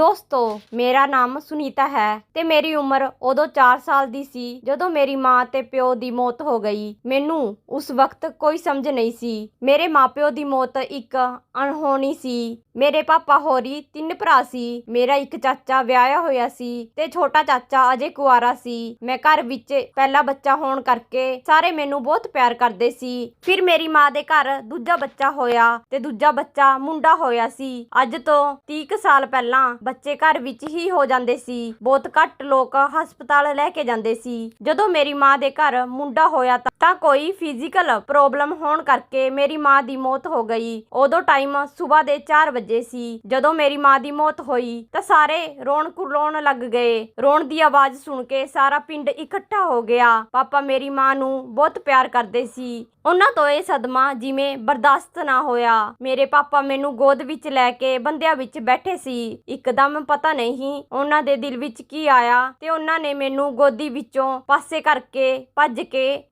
ਦੋਸਤੋ, ਮੇਰਾ ਨਾਮ ਸੁਨੀਤਾ ਹੈ ਤੇ ਮੇਰੀ ਉਮਰ ਉਦੋਂ 4 ਸਾਲ ਦੀ ਸੀ ਜਦੋਂ ਮੇਰੀ ਮਾਂ ਤੇ ਪਿਓ ਦੀ ਮੌਤ ਹੋ ਗਈ। ਮੈਨੂੰ ਉਸ ਵਕਤ ਕੋਈ ਸਮਝ ਨਹੀਂ ਸੀ। ਮੇਰੇ ਮਾਪਿਓ ਦੀ ਮੌਤ ਇੱਕ ਅਣਹੋਣੀ ਸੀ। ਮੇਰੇ ਪਾਪਾ ਹੋਰੀ ਤਿੰਨ ਭਰਾ ਸੀ। ਮੇਰਾ ਇੱਕ ਚਾਚਾ ਵਿਆਹਿਆ ਹੋਇਆ ਸੀ ਤੇ ਛੋਟਾ ਚਾਚਾ ਅਜੇ ਕੁਆਰਾ ਸੀ। ਮੈਂ ਘਰ ਵਿੱਚ ਪਹਿਲਾ ਬੱਚਾ ਹੋਣ ਕਰਕੇ ਸਾਰੇ ਮੈਨੂੰ ਬਹੁਤ ਪਿਆਰ ਕਰਦੇ ਸੀ। ਫਿਰ ਮੇਰੀ ਮਾਂ ਦੇ ਘਰ ਦੂਜਾ ਬੱਚਾ ਹੋਇਆ ਤੇ ਦੂਜਾ ਬੱਚਾ ਮੁੰਡਾ ਹੋਇਆ ਸੀ। ਅੱਜ ਤੋਂ 30 ਕੁ ਸਾਲ ਪਹਿਲਾਂ ਬੱਚੇ ਘਰ ਵਿੱਚ ਹੀ ਹੋ ਜਾਂਦੇ ਸੀ। ਬਹੁਤ ਘੱਟ ਲੋਕ ਹਸਪਤਾਲ ਲੈ ਕੇ ਜਾਂਦੇ ਸੀ। ਜਦੋਂ ਮੇਰੀ ਮਾਂ ਦੇ ਘਰ ਮੁੰਡਾ ਹੋਇਆ ਤਾਂ- ਕੋਈ ਫਿਜ਼ੀਕਲ ਪ੍ਰੋਬਲਮ ਹੋਣ ਕਰਕੇ ਮੇਰੀ ਮਾਂ ਦੀ ਮੌਤ ਹੋ ਗਈ। ਉਦੋਂ ਟਾਈਮ ਸਵੇਰ ਦੇ 4 ਵਜੇ ਸੀ। ਜਦੋਂ ਮੇਰੀ ਮਾਂ ਦੀ ਮੌਤ ਹੋਈ ਤਾਂ ਸਾਰੇ ਰੋਣ ਕੁਰਲਾਉਣ ਲੱਗ ਗਏ। ਰੋਣ ਦੀ ਆਵਾਜ਼ ਸੁਣ ਕੇ ਸਾਰਾ ਪਿੰਡ ਇਕੱਠਾ ਹੋ ਗਿਆ। ਪਾਪਾ ਮੇਰੀ ਮਾਂ ਨੂੰ ਬਹੁਤ ਪਿਆਰ ਕਰਦੇ ਸੀ। ਉਹਨਾਂ ਤੋਂ ਇਹ ਸਦਮਾ ਜਿਵੇਂ ਬਰਦਾਸ਼ਤ ਨਾ ਹੋਇਆ। ਮੇਰੇ ਪਾਪਾ ਮੈਨੂੰ ਗੋਦ ਵਿੱਚ ਲੈ ਕੇ ਬੰਦਿਆਂ ਵਿੱਚ ਬੈਠੇ ਸੀ। ਇੱਕਦਮ ਪਤਾ ਨਹੀਂ ਉਹਨਾਂ ਦੇ ਦਿਲ ਵਿੱਚ ਕੀ ਆਇਆ ਤੇ ਉਹਨਾਂ ਨੇ ਮੈਨੂੰ ਗੋਦੀ ਵਿੱਚੋਂ ਪਾਸੇ ਕਰਕੇ ਭੱਜ ਕੇ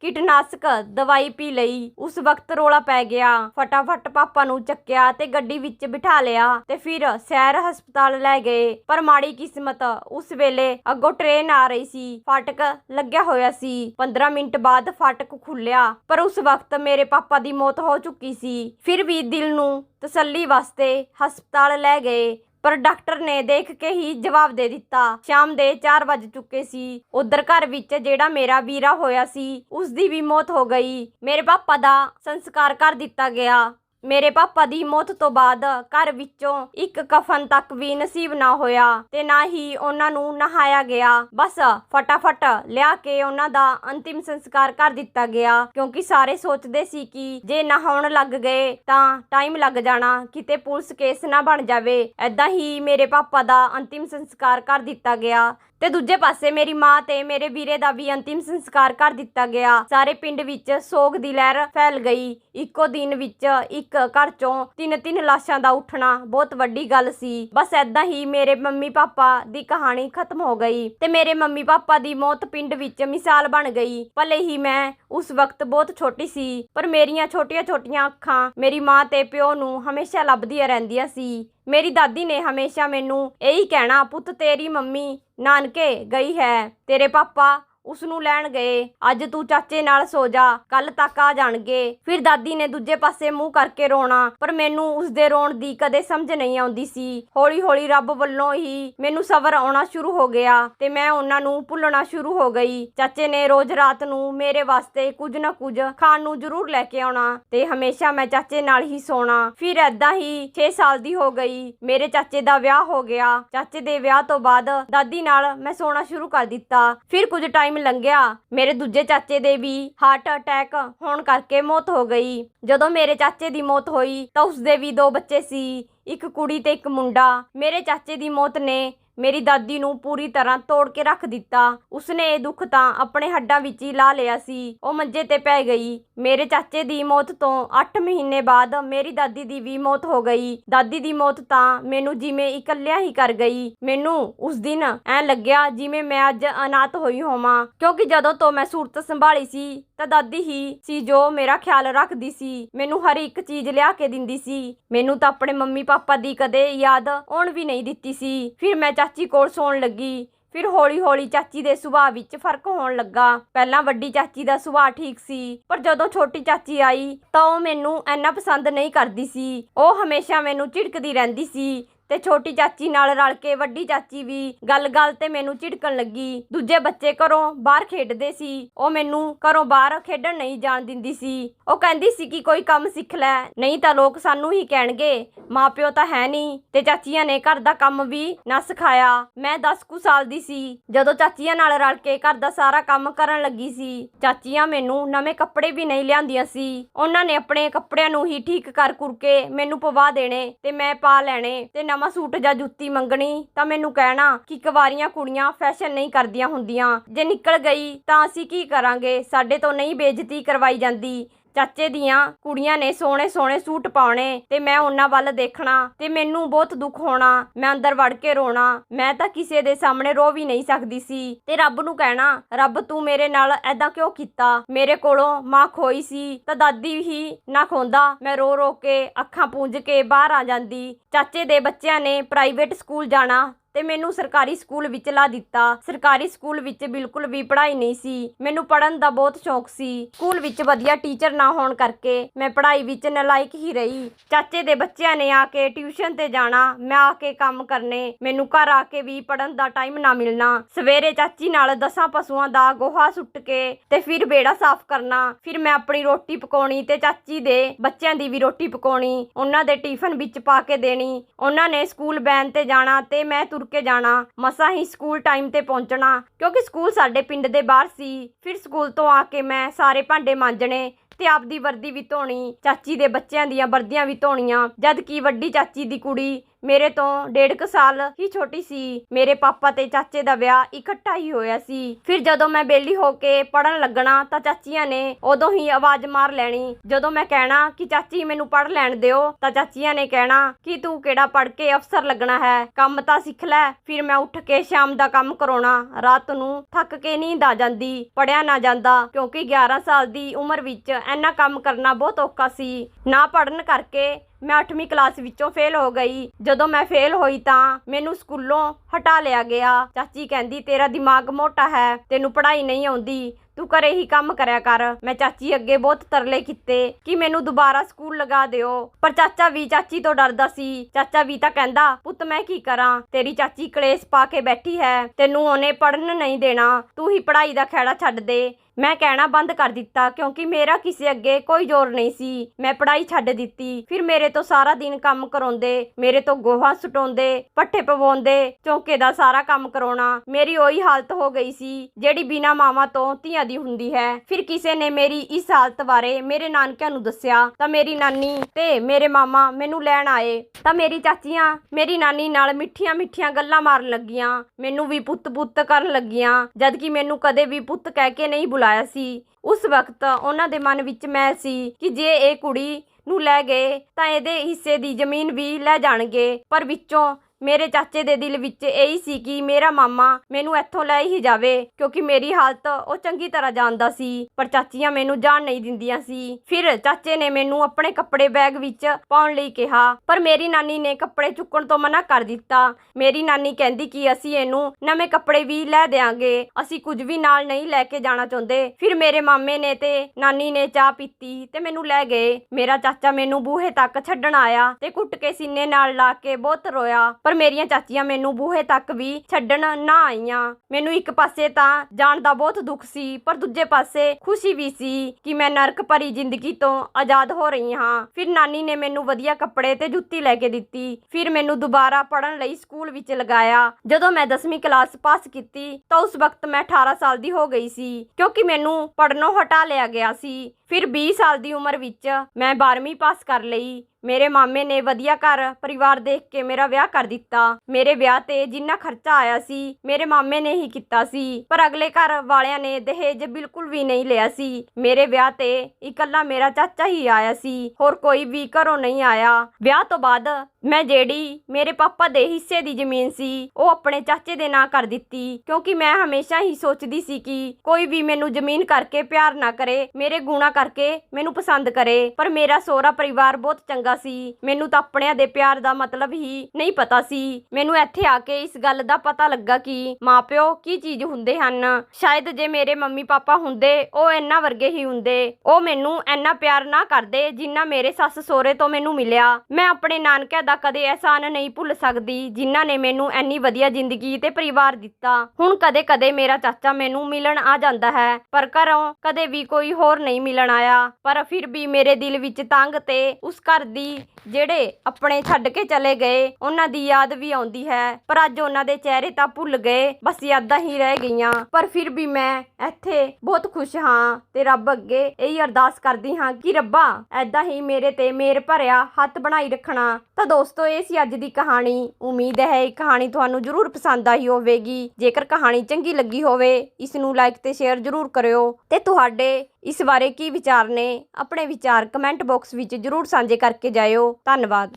ਕੀਟਨਾਸ਼ਕ ਦਵਾਈ ਪੀ ਲਈ। ਉਸ ਵਕਤ ਰੋਲਾ ਪੈ ਗਿਆ। ਫਟਾਫਟ ਪਾਪਾ ਨੂੰ ਚੱਕਿਆ ਤੇ ਗੱਡੀ ਵਿੱਚ ਬਿਠਾ ਲਿਆ ਤੇ ਫਿਰ ਸੈਰ ਹਸਪਤਾਲ ਲੈ ਗਏ। ਪਰ ਮਾੜੀ ਕਿਸਮਤ ਉਸ ਵੇਲੇ ਅੱਗੋਂ ਟ੍ਰੇਨ ਆ ਰਹੀ ਸੀ। ਫਾਟਕ ਲੱਗਿਆ ਹੋਇਆ ਸੀ। 15 ਮਿੰਟ ਬਾਅਦ ਫਾਟਕ ਖੁੱਲਿਆ ਪਰ ਉਸ ਵਕਤ ਮੇਰੇ ਪਾਪਾ ਦੀ ਮੌਤ ਹੋ ਚੁੱਕੀ ਸੀ। ਫਿਰ ਵੀ ਦਿਲ ਨੂੰ ਤਸੱਲੀ ਵਾਸਤੇ ਹਸਪਤਾਲ ਲੈ ਗਏ। ਪਰ ਡਾਕਟਰ ਨੇ ਦੇਖ ਕੇ ਹੀ ਜਵਾਬ ਦੇ ਦਿੱਤਾ। ਸ਼ਾਮ ਦੇ 4 ਵਜ ਚੁੱਕੇ ਸੀ। ਉਧਰ ਘਰ ਵਿੱਚ ਜਿਹੜਾ ਮੇਰਾ ਵੀਰਾ ਹੋਇਆ ਸੀ ਉਸ ਦੀ ਵੀ ਮੌਤ ਹੋ ਗਈ। ਮੇਰੇ ਪਾਪਾ ਦਾ ਸੰਸਕਾਰ ਕਰ ਦਿੱਤਾ ਗਿਆ। ਮੇਰੇ ਪਾਪਾ ਦੀ ਮੌਤ ਤੋਂ ਬਾਅਦ ਘਰ ਵਿੱਚੋਂ ਇੱਕ ਕਫਨ ਤੱਕ ਵੀ ਨਸੀਬ ਨਾ ਹੋਇਆ ਤੇ ਨਾ ਹੀ ਉਹਨਾਂ ਨੂੰ ਨਹਾਇਆ ਗਿਆ। ਬਸ ਫਟਾਫਟ ਲਿਆ ਕੇ ਉਹਨਾਂ ਦਾ ਅੰਤਿਮ ਸੰਸਕਾਰ ਕਰ ਦਿੱਤਾ ਗਿਆ, ਕਿਉਂਕਿ ਸਾਰੇ ਸੋਚਦੇ ਸੀ ਕਿ ਜੇ ਨਹਾਉਣ ਲੱਗ ਗਏ ਤਾਂ ਟਾਈਮ ਲੱਗ ਜਾਣਾ, ਕਿਤੇ ਪੁਲਿਸ ਕੇਸ ਨਾ ਬਣ ਜਾਵੇ। ਐਦਾਂ ਹੀ ਮੇਰੇ ਪਾਪਾ ਦਾ ਅੰਤਿਮ ਸੰਸਕਾਰ ਕਰ ਦਿੱਤਾ ਗਿਆ। ਤੇ ਦੂਜੇ ਪਾਸੇ ਮੇਰੀ ਮਾਂ ਤੇ ਮੇਰੇ ਵੀਰੇ ਦਾ ਵੀ ਅੰਤਿਮ ਸੰਸਕਾਰ ਕਰ ਦਿੱਤਾ ਗਿਆ। ਸਾਰੇ ਪਿੰਡ ਵਿੱਚ ਸੋਗ ਦੀ ਲਹਿਰ ਫੈਲ ਗਈ। ਇੱਕੋ ਦਿਨ ਵਿੱਚ ਇੱਕ ਘਰ ਚੋਂ ਤਿੰਨ ਤਿੰਨ ਲਾਸ਼ਾਂ ਦਾ ਉੱਠਣਾ ਬਹੁਤ ਵੱਡੀ ਗੱਲ ਸੀ। ਬਸ ਐਦਾਂ ਹੀ ਮੇਰੇ ਮੰਮੀ ਪਾਪਾ ਦੀ ਕਹਾਣੀ ਖਤਮ ਹੋ ਗਈ ਤੇ ਮੇਰੇ ਮੰਮੀ ਪਾਪਾ ਦੀ ਮੌਤ ਪਿੰਡ ਵਿੱਚ ਮਿਸਾਲ ਬਣ ਗਈ। ਭਲੇ ਹੀ ਮੈਂ ਉਸ ਵਕਤ ਬਹੁਤ ਛੋਟੀ ਸੀ, ਪਰ ਮੇਰੀਆਂ ਛੋਟੀਆਂ-ਛੋਟੀਆਂ ਅੱਖਾਂ ਮੇਰੀ ਮਾਂ ਤੇ ਪਿਓ ਨੂੰ ਹਮੇਸ਼ਾ ਲੱਭਦੀਆਂ ਰਹਿੰਦੀਆਂ ਸੀ। ਮੇਰੀ ਦਾਦੀ ਨੇ ਹਮੇਸ਼ਾ ਮੈਨੂੰ ਇਹੀ ਕਹਿਣਾ, ਪੁੱਤ ਤੇਰੀ ਮੰਮੀ ਨਾਨਕੇ ਗਈ ਹੈ, ਤੇਰੇ ਪਾਪਾ ਉਸ ਨੂੰ ਲੈਣ ਗਏ। ਅੱਜ ਤੂੰ ਚਾਚੇ ਨਾਲ ਸੋ ਜਾ ਕੱਲ ਤੱਕ ਆ ਜਾਣਗੇ। ਫਿਰ ਦਾਦੀ ਨੇ ਦੂਜੇ ਪਾਸੇ ਮੂੰਹ ਕਰਕੇ ਰੋਣਾ, ਪਰ ਮੈਨੂੰ ਉਸ ਦੇ ਰੋਣ ਦੀ ਕਦੇ ਸਮਝ ਨਹੀਂ ਆਉਂਦੀ ਸੀ। ਹੌਲੀ ਹੌਲੀ ਰੱਬ ਵੱਲੋਂ ਹੀ ਮੈਨੂੰ ਸਬਰ ਆਉਣਾ ਸ਼ੁਰੂ ਹੋ ਗਿਆ ਤੇ ਮੈਂ ਉਹਨਾਂ ਨੂੰ ਭੁੱਲਣਾ ਸ਼ੁਰੂ ਹੋ ਗਈ। ਚਾਚੇ ਨੇ ਰੋਜ਼ ਰਾਤ ਨੂੰ ਮੇਰੇ ਵਾਸਤੇ ਕੁਝ ਨਾ ਕੁਝ ਖਾਣ ਨੂੰ ਜ਼ਰੂਰ ਲੈ ਕੇ ਆਉਣਾ ਤੇ ਹਮੇਸ਼ਾ ਮੈਂ ਚਾਚੇ ਨਾਲ ਹੀ ਸੋਣਾ। ਫਿਰ ਐਦਾਂ ਹੀ 6 ਸਾਲ ਦੀ ਹੋ ਗਈ। ਮੇਰੇ ਚਾਚੇ ਦਾ ਵਿਆਹ ਹੋ ਗਿਆ। ਚਾਚੇ ਦੇ ਵਿਆਹ ਤੋਂ ਬਾਅਦ ਦਾਦੀ ਨਾਲ ਮੈਂ ਸੋਣਾ ਸ਼ੁਰੂ ਕਰ ਦਿੱਤਾ। ਫਿਰ ਕੁਝ ਟਾਈਮ ਲੰਘਿਆ। ਮੇਰੇ ਦੂਜੇ ਚਾਚੇ ਦੇ ਵੀ ਹਾਰਟ ਅਟੈਕ ਹੋਣ ਕਰਕੇ ਮੌਤ ਹੋ ਗਈ। ਜਦੋਂ ਮੇਰੇ ਚਾਚੇ ਦੀ ਮੌਤ ਹੋਈ ਤਾਂ ਉਸਦੇ ਵੀ ਦੋ ਬੱਚੇ ਸੀ, ਇੱਕ ਕੁੜੀ ਤੇ ਇੱਕ ਮੁੰਡਾ। ਮੇਰੇ ਚਾਚੇ ਦੀ ਮੌਤ ਨੇ ਮੇਰੀ ਦਾਦੀ ਨੂੰ ਪੂਰੀ ਤਰ੍ਹਾਂ ਤੋੜ ਕੇ ਰੱਖ ਦਿੱਤਾ। ਉਸਨੇ ਇਹ ਦੁੱਖ ਤਾਂ ਆਪਣੇ ਹੱਡਾਂ ਵਿੱਚ ਹੀ ਲਾ ਲਿਆ ਸੀ। ਉਹ ਮੰਜੇ ਤੇ ਪੈ ਗਈ। ਮੇਰੇ ਚਾਚੇ ਦੀ ਮੌਤ ਤੋਂ 8 ਮਹੀਨੇ ਬਾਅਦ ਮੇਰੀ ਦਾਦੀ ਦੀ ਵੀ ਮੌਤ ਹੋ ਗਈ। ਦਾਦੀ ਦੀ ਮੌਤ ਤਾਂ ਮੈਨੂੰ ਜਿਵੇਂ ਇਕੱਲਿਆਂ ਹੀ ਕਰ ਗਈ। ਮੈਨੂੰ ਉਸ ਦਿਨ ਐ ਲੱਗਿਆ ਜਿਵੇਂ ਮੈਂ ਅੱਜ ਅਨਾਥ ਹੋਈ ਹੋਵਾਂ। ਕਿਉਂਕਿ ਜਦੋਂ ਤੋਂ ਮੈਂ ਸੂਰਤ ਸੰਭਾਲੀ ਸੀ, ਤਾਂ ਦਾਦੀ ਹੀ ਸੀ ਜੋ ਮੇਰਾ ਖਿਆਲ ਰੱਖਦੀ ਸੀ। ਮੈਨੂੰ ਹਰ ਇੱਕ ਚੀਜ਼ ਲਿਆ ਕੇ ਦਿੰਦੀ ਸੀ। ਮੈਨੂੰ ਤਾਂ ਆਪਣੇ ਮੰਮੀ ਪਾਪਾ ਦੀ ਕਦੇ ਯਾਦ ਆਉਣ ਵੀ ਨਹੀਂ ਦਿੱਤੀ ਸੀ। ਫਿਰ ਮੈਂ ਚਾਚੀ ਕੋਲ ਸੌਣ ਲੱਗੀ। ਫਿਰ ਹੌਲੀ-ਹੌਲੀ ਚਾਚੀ ਦੇ ਸੁਭਾਅ ਵਿੱਚ ਫ਼ਰਕ ਹੋਣ ਲੱਗਾ। ਪਹਿਲਾਂ ਵੱਡੀ ਚਾਚੀ ਦਾ ਸੁਭਾਅ ਠੀਕ ਸੀ, ਪਰ ਜਦੋਂ ਛੋਟੀ ਚਾਚੀ ਆਈ ਤਾਂ ਉਹ ਮੈਨੂੰ ਇੰਨਾ ਪਸੰਦ ਨਹੀਂ ਕਰਦੀ ਸੀ। ਉਹ ਹਮੇਸ਼ਾ ਮੈਨੂੰ ਝਿੜਕਦੀ ਰਹਿੰਦੀ ਸੀ। ਤੇ ਛੋਟੀ ਚਾਚੀ ਨਾਲ ਰਲ ਕੇ, ਵੱਡੀ ਚਾਚੀ ਵੀ ਗੱਲ-ਗੱਲ ਤੇ ਮੈਨੂੰ ਝਿੜਕਣ ਲੱਗੀ। ਦੂਜੇ ਬੱਚੇ ਘਰੋਂ ਬਾਹਰ ਖੇਡਦੇ ਸੀ। ਉਹ ਮੈਨੂੰ ਘਰੋਂ ਬਾਹਰ ਖੇਡਣ ਨਹੀਂ ਜਾਣ ਦਿੰਦੀ ਸੀ। ਉਹ ਕਹਿੰਦੀ ਸੀ ਕਿ ਕੋਈ ਕੰਮ ਸਿੱਖ ਲੈ, ਨਹੀਂ ਤਾਂ ਲੋਕ ਸਾਨੂੰ ਹੀ ਕਹਿਣਗੇ, ਮਾਪਿਓ ਤਾਂ ਹੈ ਨਹੀਂ। ਤੇ ਚਾਚੀਆਂ ਨੇ ਘਰ ਦਾ ਕੰਮ ਵੀ ਨਾ ਸਿਖਾਇਆ। ਮੈਂ 10 ਕੁ ਸਾਲ ਦੀ ਸੀ। ਜਦੋਂ ਚਾਚੀਆਂ ਨਾਲ ਰਲ ਕੇ ਘਰ ਦਾ ਸਾਰਾ ਕੰਮ ਕਰਨ ਲੱਗੀ ਸੀ, ਚਾਚੀਆਂ ਮੈਨੂੰ ਨਵੇਂ ਕੱਪੜੇ ਵੀ ਨਹੀਂ ਲਿਆਂਦੀਆਂ ਸੀ। ਉਹਨਾਂ ਨੇ ਆਪਣੇ ਕੱਪੜਿਆਂ ਨੂੰ ਹੀ ਠੀਕ ਕਰ ਕੁਰ ਕੇ ਮੈਨੂੰ ਪਵਾ ਦੇਣੇ ਤੇ ਮੈਂ ਪਾ ਲੈਣੇ ਤੇ ਨਵਾਂ ਸੂਟ ਜਾਂ ਜੁੱਤੀ ਮੰਗਣੀ, ਤਾਂ ਮੈਨੂੰ ਕਹਿਣਾ ਕਿ ਕੁਵਾਰੀਆਂ ਕੁੜੀਆਂ ਫੈਸ਼ਨ ਨਹੀਂ ਕਰਦੀਆਂ ਹੁੰਦੀਆਂ। ਜੇ ਨਿਕਲ ਗਈ, ਤਾਂ ਅਸੀਂ ਕੀ ਕਰਾਂਗੇ? ਸਾਡੇ ਤੋਂ ਨਹੀਂ ਬੇਇੱਜ਼ਤੀ ਕਰਵਾਈ ਜਾਂਦੀ। ਚਾਚੇ ਦੀਆਂ ਕੁੜੀਆਂ ਨੇ ਸੋਹਣੇ ਸੋਹਣੇ ਸੂਟ ਪਾਉਣੇ ਤੇ ਮੈਂ ਉਹਨਾਂ ਵੱਲ ਦੇਖਣਾ ਤੇ ਮੈਨੂੰ ਬਹੁਤ ਦੁੱਖ ਹੋਣਾ, ਮੈਂ ਅੰਦਰ ਵੜ ਕੇ ਰੋਣਾ, ਮੈਂ ਤਾਂ ਕਿਸੇ ਦੇ ਸਾਹਮਣੇ ਰੋ ਵੀ ਨਹੀਂ ਸਕਦੀ ਸੀ ਤੇ ਰੱਬ ਨੂੰ ਕਹਿਣਾ, ਰੱਬ ਤੂੰ ਮੇਰੇ ਨਾਲ ਐਦਾਂ ਕਿਉਂ ਕੀਤਾ? ਮੇਰੇ ਕੋਲੋਂ ਮਾਂ ਖੋਈ ਸੀ ਤਾਂ ਦਾਦੀ ਹੀ ਨਾ ਖੋਂਦਾ। ਮੈਂ ਰੋ ਰੋ ਕੇ ਅੱਖਾਂ ਪੂੰਝ ਕੇ ਬਾਹਰ ਆ ਜਾਂਦੀ। ਚਾਚੇ ਦੇ ਬੱਚਿਆਂ ਨੇ ਪ੍ਰਾਈਵੇਟ ਸਕੂਲ ਜਾਣਾ ਤੇ ਮੈਨੂੰ ਸਰਕਾਰੀ ਸਕੂਲ ਵਿੱਚ ਲਾ ਦਿੱਤਾ। ਸਰਕਾਰੀ ਸਕੂਲ ਵਿੱਚ ਬਿਲਕੁਲ ਵੀ ਪੜ੍ਹਾਈ ਨਹੀਂ ਸੀ। ਮੈਨੂੰ ਪੜ੍ਹਨ ਦਾ ਬਹੁਤ ਸ਼ੌਕ ਸੀ। ਸਕੂਲ ਵਿੱਚ ਵਧੀਆ ਟੀਚਰ ਨਾ ਹੋਣ ਕਰਕੇ ਮੈਂ ਪੜ੍ਹਾਈ ਵਿੱਚ ਨਲਾਇਕ ਹੀ ਰਹੀ। ਚਾਚੇ ਦੇ ਬੱਚਿਆਂ ਨੇ ਆ ਕੇ ਟਿਊਸ਼ਨ ਤੇ ਜਾਣਾ, ਮੈਂ ਆ ਕੇ ਕੰਮ ਕਰਨੇ, ਮੈਨੂੰ ਘਰ ਆ ਕੇ ਵੀ ਪੜ੍ਹਨ ਦਾ ਟਾਈਮ ਨਾ ਮਿਲਣਾ। ਸਵੇਰੇ ਚਾਚੀ ਨਾਲ ਦਸਾਂ ਪਸ਼ੂਆਂ ਦਾ ਗੋਹਾ ਸੁੱਟ ਕੇ ਤੇ ਫਿਰ ਬੇੜਾ ਸਾਫ਼ ਕਰਨਾ। ਫਿਰ ਮੈਂ ਆਪਣੀ ਰੋਟੀ ਪਕਾਉਣੀ ਤੇ ਚਾਚੀ ਦੇ ਬੱਚਿਆਂ ਦੀ ਵੀ ਰੋਟੀ ਪਕਾਉਣੀ, ਉਹਨਾਂ ਦੇ ਟਿਫਨ ਵਿੱਚ ਪਾ ਕੇ ਦੇਣੀ। ਉਹਨਾਂ ਨੇ ਸਕੂਲ ਵੈਨ ਤੇ ਜਾਣਾ ਤੇ ਮੈਂ ਤੁਰ ਕੇ ਜਾਣਾ, ਮਸਾਂ ਹੀ ਸਕੂਲ ਟਾਈਮ ਤੇ ਪਹੁੰਚਣਾ, ਕਿਉਂਕਿ ਸਕੂਲ ਸਾਡੇ ਪਿੰਡ ਦੇ ਬਾਹਰ ਸੀ। ਫਿਰ ਸਕੂਲ ਤੋਂ ਆ ਕੇ ਮੈਂ ਸਾਰੇ ਭਾਂਡੇ ਮਾਂਜਣੇ ਤੇ ਆਪਦੀ ਵਰਦੀ ਵੀ ਧੋਣੀ, ਚਾਚੀ ਦੇ ਬੱਚਿਆਂ ਦੀਆਂ ਵਰਦੀਆਂ ਵੀ ਧੋਣੀਆਂ, ਜਦ ਕਿ ਵੱਡੀ ਚਾਚੀ ਦੀ ਕੁੜੀ ਮੇਰੇ ਤੋਂ ਡੇਢ ਕੁ ਸਾਲ ਹੀ ਛੋਟੀ ਸੀ। ਮੇਰੇ ਪਾਪਾ ਤੇ ਚਾਚੇ ਦਾ ਵਿਆਹ ਇਕੱਠਾ ਹੀ ਹੋਇਆ ਸੀ। ਫਿਰ ਜਦੋਂ ਮੈਂ ਬੇਲੀ ਹੋ ਕੇ ਪੜਨ ਲੱਗਣਾ ਤਾਂ ਚਾਚੀਆਂ ਨੇ ਉਦੋਂ ਹੀ ਆਵਾਜ਼ ਮਾਰ ਲੈਣੀ। ਜਦੋਂ ਮੈਂ ਕਹਿਣਾ ਕਿ ਚਾਚੀ ਮੈਨੂੰ ਪੜ ਲੈਣ ਦਿਓ, ਤਾਂ ਚਾਚੀਆਂ ਨੇ ਕਹਿਣਾ ਕਿ ਤੂੰ ਕਿਹੜਾ ਪੜ ਕੇ ਅਫਸਰ ਲੱਗਣਾ ਹੈ? ਕੰਮ ਤਾਂ ਸਿੱਖ ਲੈ, ਫਿਰ ਮੈਂ ਉੱਠ ਕੇ ਸ਼ਾਮ ਦਾ ਕੰਮ ਕਰਾਉਣਾ। ਰਾਤ ਨੂੰ ਥੱਕ ਕੇ ਨੀਂਦ ਆ ਜਾਂਦੀ ਪੜਿਆ ਨਾ ਜਾਂਦਾ, ਕਿਉਂਕਿ 11 ਸਾਲ ਦੀ ਉਮਰ ਵਿੱਚ ਇੰਨਾ ਕੰਮ ਕਰਨਾ ਬਹੁਤ ਔਖਾ ਸੀ। ਨਾ ਪੜਨ ਕਰਕੇ ਮੈਂ 8ਵੀਂ ਕਲਾਸ ਵਿੱਚੋਂ ਫੇਲ ਹੋ ਗਈ। ਜਦੋਂ ਮੈਂ ਫੇਲ ਹੋਈ ਤਾਂ ਮੈਨੂੰ ਸਕੂਲੋਂ ਹਟਾ ਲਿਆ ਗਿਆ। ਚਾਚੀ ਕਹਿੰਦੀ, ਤੇਰਾ ਦਿਮਾਗ ਮੋਟਾ ਹੈ, ਤੈਨੂੰ ਪੜ੍ਹਾਈ ਨਹੀਂ ਆਉਂਦੀ। ਤੂੰ ਘਰੇ ਹੀ ਕੰਮ ਕਰਿਆ ਕਰ। ਮੈਂ ਚਾਚੀ ਅੱਗੇ ਬਹੁਤ ਤਰਲੇ ਕੀਤੇ ਕਿ ਮੈਨੂੰ ਦੁਬਾਰਾ ਸਕੂਲ ਲਗਾ ਦਿਓ। ਪਰ ਚਾਚਾ ਵੀ ਚਾਚੀ ਤੋਂ ਡਰਦਾ ਸੀ। ਚਾਚਾ ਵੀ ਤਾਂ ਕਹਿੰਦਾ, ਪੁੱਤ, ਮੈਂ ਕੀ ਕਰਾਂ? ਤੇਰੀ ਚਾਚੀ ਕਲੇਸ਼ ਪਾ ਕੇ ਬੈਠੀ ਹੈ। ਤੈਨੂੰ ਉਹਨੇ ਪੜਨ ਨਹੀਂ ਦੇਣਾ। ਤੂੰ ਹੀ ਪੜ੍ਹਾਈ ਦਾ ਖਹਿੜਾ ਛੱਡ ਦੇ। ਮੈਂ ਕਹਿਣਾ ਬੰਦ ਕਰ ਦਿੱਤਾ ਕਿਉਂਕਿ ਮੇਰਾ ਕਿਸੇ ਅੱਗੇ ਕੋਈ ਜ਼ੋਰ ਨਹੀਂ ਸੀ। ਮੈਂ ਪੜ੍ਹਾਈ ਛੱਡ ਦਿੱਤੀ। ਫਿਰ ਮੇਰੇ ਤੋਂ ਸਾਰਾ ਦਿਨ ਕੰਮ ਕਰਾਉਂਦੇ, ਮੇਰੇ ਤੋਂ ਗੋਹਾ ਸੁਟਾਉਂਦੇ, ਪੱਠੇ ਪਵਾਉਂਦੇ, ਚੌਂਕੇ ਦਾ ਸਾਰਾ ਕੰਮ ਕਰਾਉਣਾ, ਮੇਰੀ ਉਹੀ ਹਾਲਤ ਹੋ ਗਈ ਸੀ ਜਿਹੜੀ ਬਿਨਾ ਮਾਵਾਂ ਤੋਂ ਧੀਆਂ ਦੀ ਹੁੰਦੀ ਹੈ। ਫਿਰ ਕਿਸੇ ਨੇ ਮੇਰੀ ਇਸ ਹਾਲਤ ਬਾਰੇ ਮੇਰੇ ਨਾਨਕਿਆਂ ਨੂੰ ਦੱਸਿਆ, ਤਾਂ ਮੇਰੀ ਨਾਨੀ ਤੇ ਮੇਰੇ ਮਾਮਾ ਮੈਨੂੰ ਲੈਣ ਆਏ। ਤਾਂ ਮੇਰੀ ਚਾਚੀਆਂ ਮੇਰੀ ਨਾਨੀ ਨਾਲ ਮਿੱਠੀਆਂ ਮਿੱਠੀਆਂ ਗੱਲਾਂ ਮਾਰਨ ਲੱਗੀਆਂ। ਮੈਨੂੰ ਵੀ ਪੁੱਤ ਪੁੱਤ ਕਰਨ ਲੱਗੀਆਂ ਜਦ ਕਿ ਮੈਨੂੰ ਕਦੇ ਵੀ ਪੁੱਤ ਕਹਿ ਕੇ ਨਹੀਂ ਬੁਲਾਇਆ। ਸੀ। ਉਸ ਵਕਤ ਉਹਨਾਂ ਦੇ ਮਨ ਵਿੱਚ ਮੈਂ ਸੀ ਕਿ ਜੇ ਇਹ ਕੁੜੀ ਨੂੰ ਲੈ ਗਏ ਤਾਂ ਇਹਦੇ ਹਿੱਸੇ ਦੀ ਜ਼ਮੀਨ ਵੀ ਲੈ ਜਾਣਗੇ, ਪਰ ਵਿੱਚੋਂ ਮੇਰੇ ਚਾਚੇ ਦੇ ਦਿਲ ਵਿੱਚ ਇਹੀ ਸੀ ਕਿ ਮੇਰਾ ਮਾਮਾ ਮੈਨੂੰ ਇੱਥੋਂ ਲੈ ਹੀ ਜਾਵੇ, ਕਿਉਂਕਿ ਮੇਰੀ ਹਾਲਤ ਉਹ ਚੰਗੀ ਤਰ੍ਹਾਂ ਜਾਣਦਾ ਸੀ, ਪਰ ਚਾਚੀਆਂ ਮੈਨੂੰ ਜਾਣ ਨਹੀਂ ਦਿੰਦੀਆਂ ਸੀ। ਫਿਰ ਚਾਚੇ ਨੇ ਮੈਨੂੰ ਆਪਣੇ ਕੱਪੜੇ ਬੈਗ ਵਿੱਚ ਪਾਉਣ ਲਈ ਕਿਹਾ, ਪਰ ਮੇਰੀ ਨਾਨੀ ਨੇ ਕੱਪੜੇ ਚੁੱਕਣ ਤੋਂ ਮਨਾ ਕਰ ਦਿੱਤਾ। ਮੇਰੀ ਨਾਨੀ ਕਹਿੰਦੀ ਕਿ ਅਸੀਂ ਇਹਨੂੰ ਨਵੇਂ ਕੱਪੜੇ ਵੀ ਲੈ ਦੇਾਂਗੇ ਅਸੀਂ ਕੁਝ ਵੀ ਨਾਲ ਨਹੀਂ ਲੈ ਕੇ ਜਾਣਾ ਚਾਹੁੰਦੇ। ਫਿਰ ਮੇਰੇ ਮਾਮੇ ਨੇ ਤੇ ਨਾਨੀ ਨੇ ਚਾਹ ਪੀਤੀ ਤੇ ਮੈਨੂੰ ਲੈ ਗਏ। ਮੇਰਾ ਚਾਚਾ ਮੈਨੂੰ ਬੂਹੇ ਤੱਕ ਛੱਡਣ ਆਇਆ ਤੇ ਕੁੱਟ ਕੇ ਸੀਨੇ ਨਾਲ ਲਾ ਕੇ ਬਹੁਤ ਰੋਇਆ ਪਰ ਮੇਰੀਆਂ ਚਾਚੀਆਂ ਮੈਨੂੰ ਬੂਹੇ ਤੱਕ ਵੀ ਛੱਡਣ ਨਾ ਆਈਆਂ। ਮੈਨੂੰ ਇੱਕ ਪਾਸੇ ਤਾਂ ਜਾਣ ਦਾ ਬਹੁਤ ਦੁੱਖ ਸੀ, ਪਰ ਦੂਜੇ ਪਾਸੇ ਖੁਸ਼ੀ ਵੀ ਸੀ ਕਿ ਮੈਂ ਨਰਕ ਭਰੀ ਜ਼ਿੰਦਗੀ ਤੋਂ ਆਜ਼ਾਦ ਹੋ ਰਹੀ ਹਾਂ। ਫਿਰ ਨਾਨੀ ਨੇ ਮੈਨੂੰ ਵਧੀਆ ਕੱਪੜੇ ਤੇ ਜੁੱਤੀ ਲੈ ਕੇ ਦਿੱਤੀ। ਫਿਰ ਮੈਨੂੰ ਦੁਬਾਰਾ ਪੜਨ ਲਈ ਸਕੂਲ ਵਿੱਚ ਲਗਾਇਆ। ਜਦੋਂ ਮੈਂ 10ਵੀਂ ਕਲਾਸ ਪਾਸ ਕੀਤੀ ਤਾਂ ਉਸ ਵਕਤ ਮੈਂ 18 ਸਾਲ ਦੀ ਹੋ ਗਈ ਸੀ, ਕਿਉਂਕਿ ਮੈਨੂੰ ਪੜਨੋਂ ਹਟਾ ਲਿਆ ਗਿਆ ਸੀ। ਫਿਰ 20 ਸਾਲ ਦੀ ਉਮਰ ਵਿੱਚ ਮੈਂ 12ਵੀਂ ਪਾਸ ਕਰ ਲਈ। ਮੇਰੇ ਮਾਮੇ ਨੇ ਵਧੀਆ ਘਰ, ਪਰਿਵਾਰ ਦੇਖ ਕੇ ਮੇਰਾ ਵਿਆਹ ਕਰ ਦਿੱਤਾ। ਮੇਰੇ ਵਿਆਹ ਤੇ ਜਿੰਨਾ ਖਰਚਾ ਆਇਆ ਸੀ, ਮੇਰੇ ਮਾਮੇ ਨੇ ਹੀ ਕੀਤਾ ਸੀ। ਪਰ ਅਗਲੇ ਘਰ ਵਾਲਿਆਂ ਨੇ ਦਹੇਜ ਬਿਲਕੁਲ ਵੀ ਨਹੀਂ ਲਿਆ ਸੀ। ਮੇਰੇ ਵਿਆਹ ਤੇ ਇਕੱਲਾ ਮੇਰਾ ਚਾਚਾ ਹੀ ਆਇਆ ਸੀ। ਹੋਰ ਕੋਈ ਵੀ ਘਰੋਂ ਨਹੀਂ ਆਇਆ। ਵਿਆਹ ਤੋਂ ਬਾਅਦ ਮੈਂ ਜਿਹੜੀ ਮੇਰੇ ਪਾਪਾ ਦੇ ਹਿੱਸੇ ਦੀ ਜ਼ਮੀਨ ਸੀ, ਉਹ ਆਪਣੇ ਚਾਚੇ ਦੇ ਨਾਂ ਕਰ ਦਿੱਤੀ, ਕਿਉਂਕਿ ਮੈਂ ਹਮੇਸ਼ਾ ਹੀ ਸੋਚਦੀ ਸੀ ਕਿ ਕੋਈ ਵੀ ਮੈਨੂੰ ਜ਼ਮੀਨ ਕਰਕੇ ਪਿਆਰ ਨਾ ਕਰੇ, ਮੇਰੇ ਗੁਣਾ ਕਰਕੇ ਮੈਨੂੰ ਪਸੰਦ ਕਰੇ, ਪਰ ਮੇਰਾ ਸੋਹਰਾ ਪਰਿਵਾਰ ਬਹੁਤ ਚੰਗਾ ਸੀ, ਮੈਨੂੰ ਤਾਂ ਆਪਣਿਆਂ ਦੇ ਪਿਆਰ ਦਾ ਮਤਲਬ ਹੀ ਨਹੀਂ ਪਤਾ ਸੀ। ਮੈਨੂੰ ਇੱਥੇ ਆ ਕੇ ਇਸ ਗੱਲ ਦਾ ਪਤਾ ਲੱਗਾ ਕਿ ਮਾਪਿਓ ਕੀ ਚੀਜ਼ ਹੁੰਦੇ ਹਨ। ਸ਼ਾਇਦ ਜੇ ਮੇਰੇ ਮੰਮੀ ਪਾਪਾ ਹੁੰਦੇ, ਉਹ ਇੰਨਾ ਵਰਗੇ ਹੀ ਹੁੰਦੇ, ਉਹ ਮੈਨੂੰ ਇੰਨਾ ਪਿਆਰ ਨਾ ਕਰਦੇ ਜਿੰਨਾ ਮੇਰੇ ਸੱਸ ਸੋਹਰੇ ਤੋਂ ਮੈਨੂੰ ਮਿਲਿਆ। ਮੈਂ ਆਪਣੇ ਨਾਨਕਿਆਂ ਦਾ ਕਦੇ ਅਹਿਸਾਨ ਨਹੀਂ ਭੁੱਲ ਸਕਦੀ, ਜਿਨ੍ਹਾਂ ਨੇ ਮੈਨੂੰ ਐਨੀ ਵਧੀਆ ਜ਼ਿੰਦਗੀ ਤੇ ਪਰਿਵਾਰ ਦਿੱਤਾ। ਹੁਣ ਕਦੇ-ਕਦੇ ਮੇਰਾ ਚਾਚਾ ਮੈਨੂੰ ਮਿਲਣ ਆ ਜਾਂਦਾ ਹੈ, ਪਰ ਘਰੋਂ ਕਦੇ ਵੀ ਕੋਈ ਹੋਰ ਨਹੀਂ ਮਿਲਣ ਆਇਆ। ਪਰ ਫਿਰ ਵੀ ਮੇਰੇ ਦਿਲ ਵਿੱਚ ਤੰਗ ਤੇ ਉਸ ਘਰ ਦੀ ਜਿਹੜੇ ਆਪਣੇ ਛੱਡ ਕੇ ਚਲੇ ਗਏ, ਉਹਨਾਂ ਦੀ ਯਾਦ ਵੀ ਆਉਂਦੀ ਹੈ। ਪਰ ਅੱਜ ਉਹਨਾਂ ਦੇ ਚਿਹਰੇ ਤਾਂ ਭੁੱਲ ਗਏ, ਬਸ ਯਾਦਾਂ ਹੀ ਰਹਿ ਗਈਆਂ। ਪਰ ਫਿਰ ਵੀ ਮੈਂ ਇੱਥੇ ਬਹੁਤ ਖੁਸ਼ ਹਾਂ ਤੇ ਰੱਬ ਅੱਗੇ ਇਹੀ ਅਰਦਾਸ ਕਰਦੀ ਹਾਂ ਕਿ ਰੱਬਾ ਐਦਾਂ ਹੀ ਮੇਰੇ ਤੇ ਮੇਰ ਭਰਿਆ ਹੱਥ ਬਣਾਈ ਰੱਖਣਾ। ਤਾਂ ਦੋਸਤੋ, ਇਹ ਸੀ ਅੱਜ ਦੀ ਕਹਾਣੀ। ਉਮੀਦ ਹੈ ਇਹ ਕਹਾਣੀ ਤੁਹਾਨੂੰ ਜ਼ਰੂਰ ਪਸੰਦ ਆਈ ਹੋਵੇਗੀ। ਜੇਕਰ ਕਹਾਣੀ ਚੰਗੀ ਲੱਗੀ ਹੋਵੇ, ਇਸ ਨੂੰ ਲਾਈਕ ਤੇ ਸ਼ੇਅਰ ਜ਼ਰੂਰ ਕਰਿਓ। ਤੇ ਤੁਹਾਡੇ ਇਸ ਬਾਰੇ ਕੀ ਵਿਚਾਰ ਨੇ, ਆਪਣੇ ਵਿਚਾਰ ਕਮੈਂਟ ਬਾਕਸ ਵਿੱਚ ਜ਼ਰੂਰ ਸਾਂਝੇ ਕਰਕੇ ਜਾਇਓ। ਧੰਨਵਾਦ।